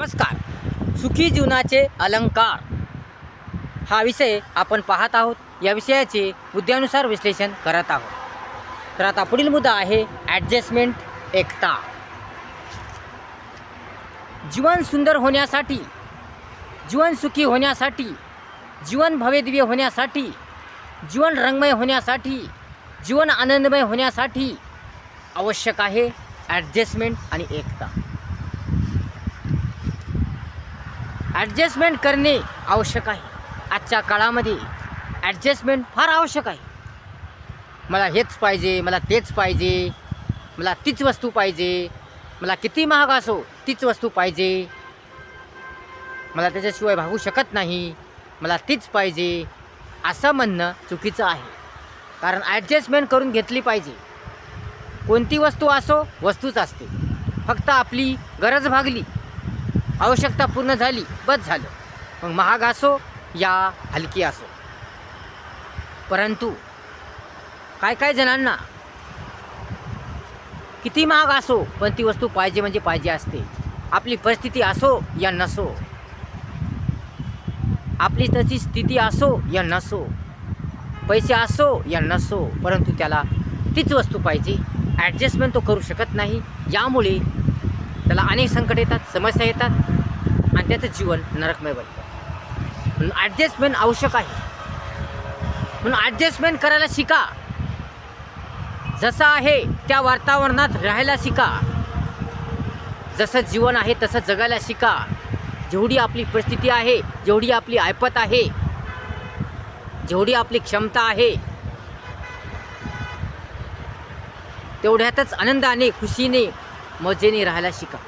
नमस्कार. सुखी जीवनाचे अलंकार. हा विषय आपण पाहत आहोत. या विषयाचे मुद्द्यानुसार विश्लेषण करत आहोत. तर आता पुढील मुद्दा आहे ॲडजस्टमेंट एकता. जीवन सुंदर होण्यासाठी जीवन सुखी होण्यासाठी जीवन भव्यदिव्य होण्यासाठी जीवन रंगमय होण्यासाठी जीवन आनंदमय होण्यासाठी आवश्यक आहे ॲडजस्टमेंट आणि एकता. ॲडजस्टमेंट करणे आवश्यक आहे. आजच्या काळामध्ये ॲडजस्टमेंट फार आवश्यक आहे. मला हेच पाहिजे मला तेच पाहिजे मला तीच वस्तू पाहिजे मला किती महाग असो तीच वस्तू पाहिजे. मला त्याच्याशिवाय भागू शकत नाही मला तीच पाहिजे असं म्हणणं चुकीचं आहे. कारण ॲडजस्टमेंट करून घेतली पाहिजे. कोणती वस्तू असो वस्तूच असते. फक्त आपली गरज भागली. आवश्यकता पूर्ण झाली बस झालं. मग महाग असो या हलकी असो. परंतु काय काय जणांना किती महाग असो पण ती वस्तू पाहिजे म्हणजे पाहिजे असते. आपली परिस्थिती असो या नसो. आपली तशी स्थिती असो या नसो. पैसे असो या नसो परंतु त्याला तीच वस्तू पाहिजे. ॲडजस्टमेंट तो करू शकत नाही. यामुळे त्याला अनेक संकट येतात समस्या येतात. आणि त्याचं जीवन नरकमय बनतं. म्हणून ॲडजस्टमेंट आवश्यक आहे. म्हणून ॲडजस्टमेंट करायला शिका. जसं आहे त्या वातावरणात राहायला शिका. जसं जीवन आहे तसं जगायला शिका. जेवढी आपली परिस्थिती आहे जेवढी आपली ऐपत आहे जेवढी आपली क्षमता आहे तेवढ्यातच आनंदाने खुशीने मजेने राहायला शिका.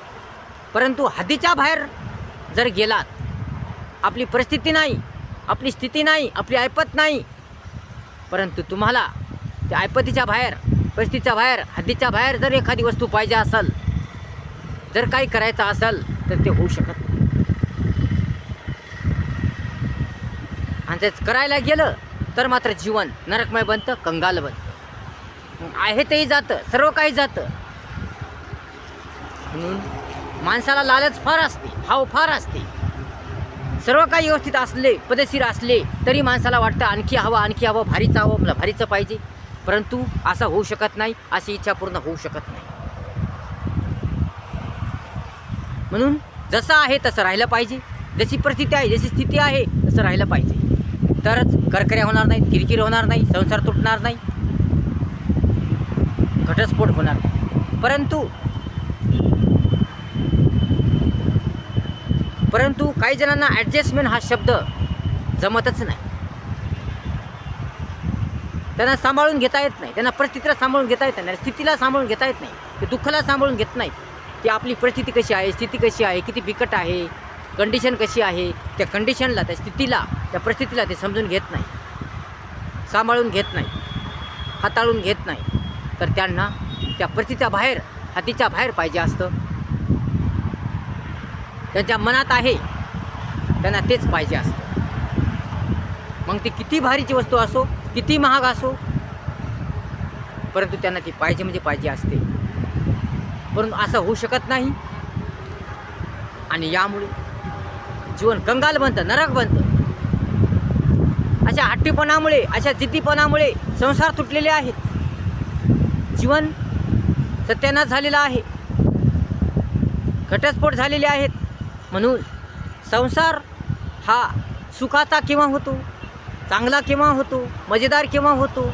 परंतु हद्दीच्या बाहेर जर गेलात आपली परिस्थिती नाही आपली स्थिती नाही आपली ऐपत नाही परंतु तुम्हाला त्या ऐपतीच्या बाहेर परिस्थितीच्या बाहेर हद्दीच्या बाहेर जर एखादी वस्तू पाहिजे असेल जर काही करायचं असेल तर ते होऊ शकत नाही. आणि तेच करायला गेलं तर मात्र जीवन नरकमय बनतं कंगाल बनतं. आहे तेही जातं सर्व काही जातं. म्हणून माणसाला लालच फार असते. हावफार असते. सर्व काही व्यवस्थित असले पदशीर असले तरी माणसाला वाटतं आणखी हवं आणखी हवं भारीचं हवं आपलं भारीचं पाहिजे. परंतु असं होऊ शकत नाही अशी इच्छा पूर्ण होऊ शकत नाही. म्हणून जसं आहे तसं राहिलं पाहिजे. जशी परिस्थिती आहे जशी स्थिती आहे तसं राहिलं पाहिजे. तरच करकऱ्या होणार नाहीत किरकिर होणार नाही संसार तुटणार नाही. घटस्फोट होणार नाही. परंतु परंतु काही जणांना ॲडजस्टमेंट हा शब्द जमतच नाही. त्यांना सांभाळून घेता येत नाही. त्यांना परिस्थितीला सांभाळून घेता येत नाही. स्थितीला सांभाळून घेता येत नाही. ते दुःखाला सांभाळून घेत नाहीत. की आपली परिस्थिती कशी आहे स्थिती कशी आहे किती बिकट आहे कंडिशन कशी आहे त्या कंडिशनला त्या स्थितीला त्या परिस्थितीला ते समजून घेत नाही. सांभाळून घेत नाही. हाताळून घेत नाही. तर त्यांना त्या परिस्थितीच्या बाहेर हातीच्या बाहेर पाहिजे असतं. त्यांच्या मनात आहे. त्यांना तेच पाहिजे असतं. मग ती किती भारीची वस्तू असो किती महाग असो परंतु त्यांना ती पाहिजे म्हणजे पाहिजे असते. परंतु असं होऊ शकत नाही. आणि यामुळे जीवन कंगाल बनतं नरक बनतं. अशा हट्टीपणामुळे अशा जिद्दीपणामुळे संसार तुटलेले आहेत. जीवन सत्यानाश झालेला आहे. घटस्फोट झालेले आहेत. म्हणून संसार हा सुखाचा केव्हा होतो चांगला केव्हा होतो मजेदार केव्हा होतो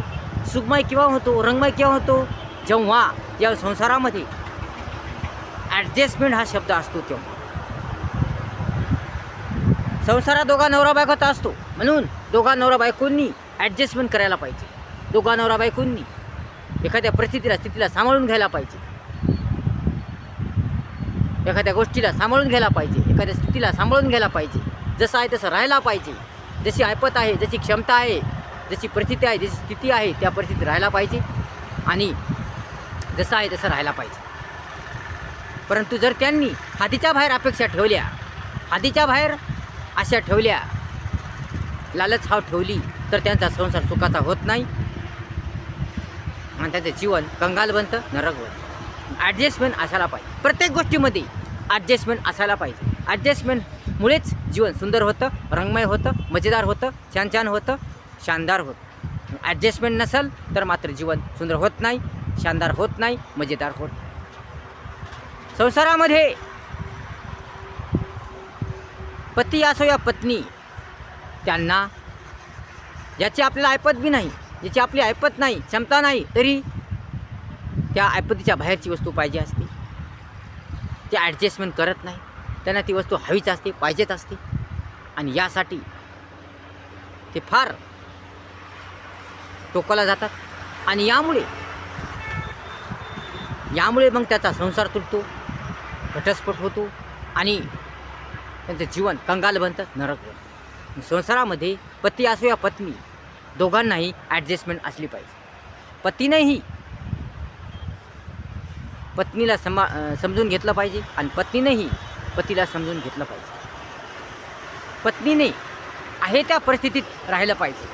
सुखमय केव्हा होतो रंगमय केव्हा होतो जेव्हा या संसारामध्ये ॲडजस्टमेंट हा शब्द असतो तेव्हा. संसारात दोघा नवरा बायकोचा असतो म्हणून दोघा नवरा बायकोंनी ॲडजस्टमेंट करायला पाहिजे. दोघा नवरा बायकोंनी एखाद्या परिस्थितीला स्थितीला सांभाळून घ्यायला पाहिजे. एखाद्या गोष्टीला सांभाळून घ्यायला पाहिजे एखाद्या स्थितीला सांभाळून घ्यायला पाहिजे. जसं आहे तसं राहायला पाहिजे. जशी ऐपत आहे जशी क्षमता आहे जशी परिस्थिती आहे जशी स्थिती आहे त्या परिस्थितीत राहायला पाहिजे आणि जसं आहे तसं राहायला पाहिजे. परंतु जर त्यांनी हातीच्या बाहेर अपेक्षा ठेवल्या हातीच्या बाहेर अशा ठेवल्या लालच हाव ठेवली तर त्यांचा संसार सुखाचा होत नाही. आणि त्यांचं जीवन कंगाल बनतं नरक बनतं. ॲडजस्टमेंट असायला पाहिजे. प्रत्येक गोष्टीमध्ये ॲडजस्टमेंट असायला पाहिजे. ॲडजस्टमेंटमुळेच जीवन सुंदर होतं रंगमय होतं मजेदार होतं छान छान होतं शानदार होतं. ॲडजस्टमेंट नसेल तर मात्र जीवन सुंदर होत नाही शानदार होत नाही मजेदार होत नाही. संसारामध्ये पती असो या पत्नी त्यांना ज्याची आपल्याला ऐपत बी नाही ज्याची आपली ऐपत नाही क्षमता नाही तरी त्या आपत्तीच्या बाहेरची वस्तू पाहिजे असते. ते ॲडजस्टमेंट करत नाही. त्यांना ती वस्तू हवीच असते पाहिजेच असते. आणि यासाठी ते फार टोकाला जातात. आणि यामुळे यामुळे मग त्याचा संसार तुटतो घटस्फोट होतो आणि त्यांचं जीवन कंगाल बनतं नरक बनतं. संसारामध्ये पती असो या पत्नी दोघांनाही ॲडजस्टमेंट असली पाहिजे. पतीनेही पत्नीला समा समजून घेतलं पाहिजे आणि पत्नीनेही पतीला समजून घेतलं पाहिजे. पत्नीने आहे त्या परिस्थितीत राहिलं पाहिजे.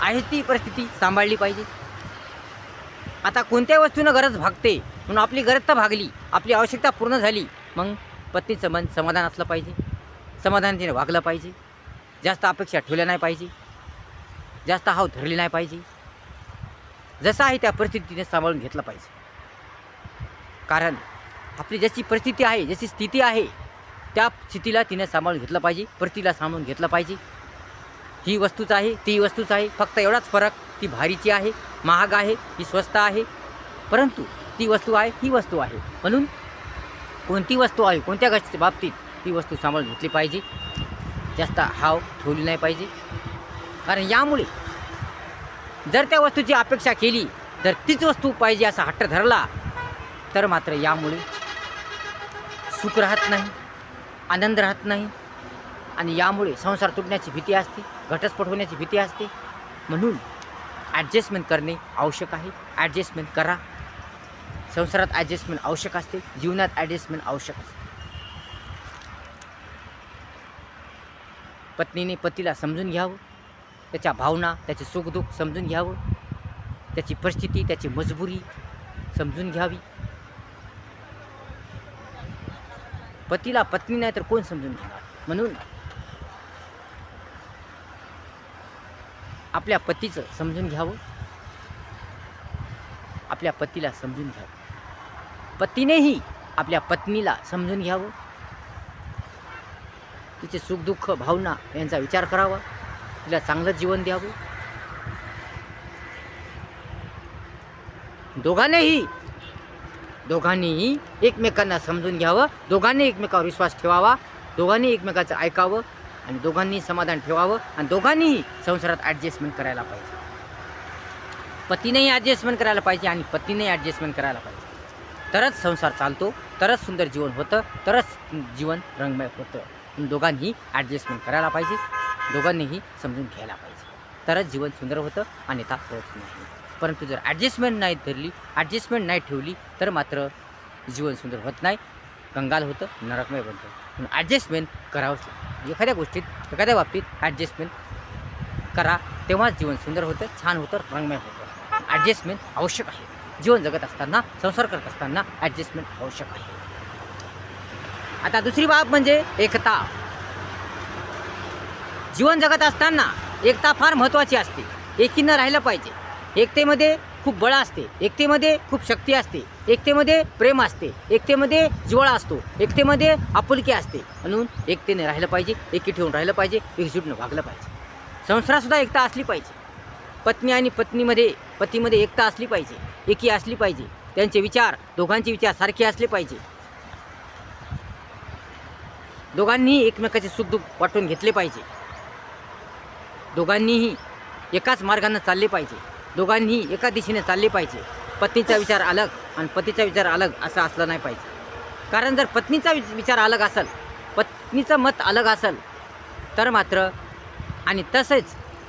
आहे ती परिस्थिती सांभाळली पाहिजे. आता कोणत्या वस्तूनं गरज भागते? म्हणून आपली गरज तर भागली आपली आवश्यकता पूर्ण झाली मग पत्नीचं मन समाधान असलं पाहिजे. समाधान तिने वागलं पाहिजे. जास्त अपेक्षा ठेवल्या नाही पाहिजे. जास्त हाव धरली नाही पाहिजे. जसं आहे त्या परिस्थितीने सांभाळून घेतलं पाहिजे. कारण आपली जशी परिस्थिती आहे जशी स्थिती आहे त्या स्थितीला तिने सांभाळून घेतलं पाहिजे परिस्थितीला सांभाळून घेतलं पाहिजे. ही वस्तूच आहे ती वस्तूच आहे फक्त एवढाच फरक ती भारीची आहे महाग आहे ही स्वस्त आहे. परंतु ती वस्तू आहे ही वस्तू आहे. म्हणून कोणती वस्तू आहे कोणत्या गोष्टी बाबतीत ती वस्तू सांभाळून घेतली पाहिजे? जास्त हाव ठेवली नाही पाहिजे. कारण यामुळे जर त्या वस्तूची अपेक्षा केली तर तीच वस्तू पाहिजे असा हट्ट धरला तर मात्र यामुळे सुख राहत नाही आनंद राहत नाही. आणि यामुळे संसार तुटण्याची भीती असते घटस्फोट होण्याची भीती असते. म्हणून ॲडजस्टमेंट करणे आवश्यक आहे. ॲडजस्टमेंट करा. संसारात ॲडजस्टमेंट आवश्यक असते. जीवनात ॲडजस्टमेंट आवश्यक असते. पत्नीने पतीला समजून घ्यावं. त्याच्या भावना त्याचे सुखदुःख समजून घ्यावं. त्याची परिस्थिती त्याची मजबुरी समजून घ्यावी. पतीला पत्नी नाही तर कोण समजून घेणार? म्हणून आपल्या पतीचं समजून घ्यावं. आपल्या पतीला समजून घ्यावं. पतीनेही आपल्या पत्नीला समजून घ्यावं. तिचे सुखदुःख भावना यांचा विचार करावा. तिला चांगलं जीवन द्यावं. दोघांनीही दोघांनीही एकमेकांना समजून घ्यावं दोघांनी एकमेकावर विश्वास ठेवावा दोघांनी एकमेकाचं ऐकावं आणि दोघांनी समाधान ठेवावं आणि दोघांनीही संसारात ॲडजस्टमेंट करायला पाहिजे. पतीनेही ॲडजस्टमेंट करायला पाहिजे आणि पत्नीने ॲडजस्टमेंट करायला पाहिजे. तरच संसार चालतो तरच सुंदर जीवन होतं तरच जीवन रंगमय होतं. दोघांनी ॲडजस्टमेंट करायला पाहिजे दोघांनीही समजून घ्यायला पाहिजे. तरच जीवन सुंदर होतं अन्यथा होत नाही. परंतु जर ॲडजस्टमेंट नाही धरली ॲडजस्टमेंट नाही ठेवली तर मात्र जीवन सुंदर होत नाही. कंगाल होतं नरकमय बनतं. म्हणून ॲडजस्टमेंट करावंच लागतं. एखाद्या गोष्टीत एखाद्या बाबतीत ॲडजस्टमेंट करा तेव्हाच जीवन सुंदर होतं छान होतं रंगमय होतं. ॲडजस्टमेंट आवश्यक आहे. जीवन जगत असताना संसार करत असताना ॲडजस्टमेंट आवश्यक आहे. आता दुसरी बाब म्हणजे एकता. जीवन जगत असताना एकता फार महत्त्वाची असते. एकीनं राहिलं पाहिजे. एकतेमध्ये खूप बळ असते. एकतेमध्ये खूप शक्ती असते. एकतेमध्ये प्रेम असते. एकतेमध्ये जिवाळा असतो. एकतेमध्ये आपुलकी असते. म्हणून एकतेने राहिलं पाहिजे एकी ठेवून राहिलं पाहिजे एकजूटनं वागलं पाहिजे. संसारातसुद्धा एकता असली पाहिजे. पत्नी आणि पत्नीमध्ये पतीमध्ये एकता असली पाहिजे एकी असली पाहिजे. त्यांचे विचार दोघांचे विचार सारखे असले पाहिजे. दोघांनीही एकमेकाचे सुखदुःख वाटून घेतले पाहिजे. दोघांनीही एकाच मार्गानं चालले पाहिजे. दोघांनीही एका दिशेने चालले पाहिजे. पत्नीचा विचार अलग आणि पतीचा विचार अलग असं असलं नाही पाहिजे. कारण जर पत्नीचा वि- विचार अलग असेल पत्नीचं मत अलग असेल तर मात्र आणि तसेच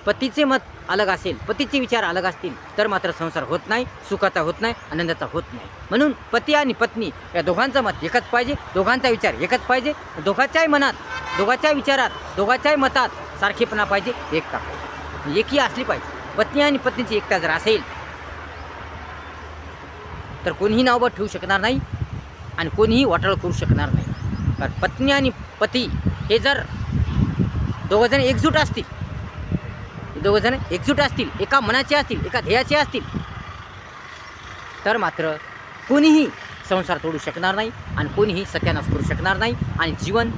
पतीचे मत अलग असेल पतीचे विचार अलग असतील तर मात्र संसार होत नाही सुखाचा होत नाही आनंदाचा होत नाही. म्हणून पती आणि पत्नी या दोघांचं मत एकच पाहिजे दोघांचा विचार एकच पाहिजे दोघांच्याही मनात दोघांच्या विचारात दोघांच्याही मतात सारखेपणा पाहिजे एकता पाहिजे. एकी असली पाहिजे. पत्नी आणि पत्नीची एकता जर असेल तर कोणीही नावबत ठेवू शकणार नाही आणि कोणीही वाटाळ करू शकणार नाही. कारण पत्नी आणि पती हे जर दोघंजण एकजूट असतील दोघंजण एकजूट असतील एका मनाचे असतील एका ध्येयाचे असतील तर मात्र कोणीही संसार तोडू शकणार नाही आणि कोणीही सत्यानाश करू शकणार नाही आणि जीवन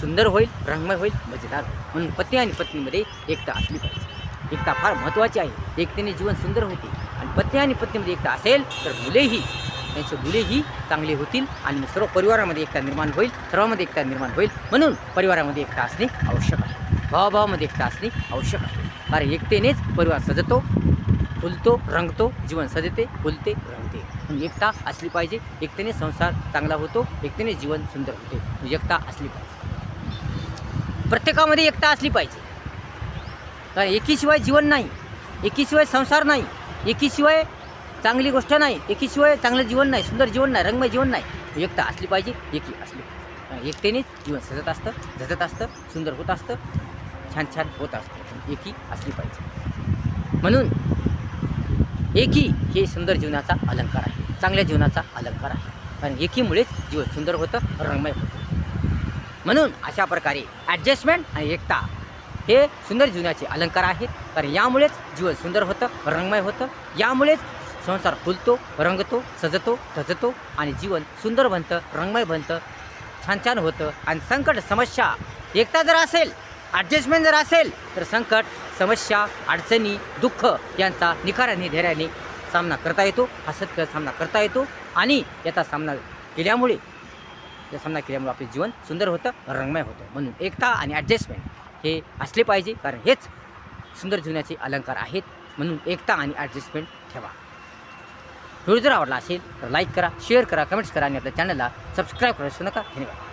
सुंदर होईल रंगमय होईल मजेदार होईल. म्हणून पती आणि पत्नीमध्ये एकता असली पाहिजे. एकता फार महत्त्वाची आहे. एकतेने जीवन सुंदर होते. आणि पत्नी आणि पत्नीमध्ये एकता असेल तर मुलेही त्यांचे मुलेही चांगले होतील आणि सर्व परिवारामध्ये एकता निर्माण होईल सर्वांमध्ये एकता निर्माण होईल. म्हणून परिवारामध्ये एकता असणे आवश्यक आहे. भावाभावामध्ये एकता असणे आवश्यक आहे. कारण एकतेनेच परिवार सजतो फुलतो रंगतो जीवन सजते फुलते रंगते. म्हणून एकता असली पाहिजे. एकतेने संसार चांगला होतो एकतेने जीवन सुंदर होते. एकता असली पाहिजे. प्रत्येकामध्ये एकता असली पाहिजे. कारण एकीशिवाय जीवन नाही एकीशिवाय संसार नाही एकीशिवाय चांगली गोष्ट नाही एकीशिवाय चांगलं जीवन नाही सुंदर जीवन नाही रंगमय जीवन नाही. एकता असली पाहिजे एकी असली. एकटेनेच एकतेनेच जीवन सजत असतं झजत असतं सुंदर होत असतं छान छान होत असतं. एकी असली पाहिजे. म्हणून एकी हे सुंदर जीवनाचा अलंकार आहे चांगल्या जीवनाचा अलंकार आहे. कारण एकीमुळेच जीवन सुंदर होतं रंगमय होतं. म्हणून अशा प्रकारे ॲडजस्टमेंट आणि एकता हे सुंदर जीवनाचे अलंकार आहेत. कारण यामुळेच जीवन सुंदर होतं रंगमय होतं. यामुळेच संसार फुलतो रंगतो सजतो धजतो आणि जीवन सुंदर बनतं रंगमय बनतं छान छान होतं. आणि संकट समस्या एकता जर असेल ॲडजस्टमेंट जर असेल तर संकट समस्या अडचणी दुःख यांचा निखाराने धैर्याने सामना करता येतो. हसत सामना करता येतो आणि याचा सामना केल्यामुळे या सामना केल्यामुळे आपले जीवन सुंदर होतं रंगमय होतं. म्हणून एकता आणि ॲडजस्टमेंट हे असले पाहिजे कारण हेच सुंदर जीवनाचे अलंकार आहेत. म्हणून एकता आणि ॲडजस्टमेंट ठेवा. व्हिडिओ जर आवडला असेल तर लाईक करा शेअर करा कमेंट्स करा आणि आपल्या चॅनलला सबस्क्राईब करा नका. धन्यवाद.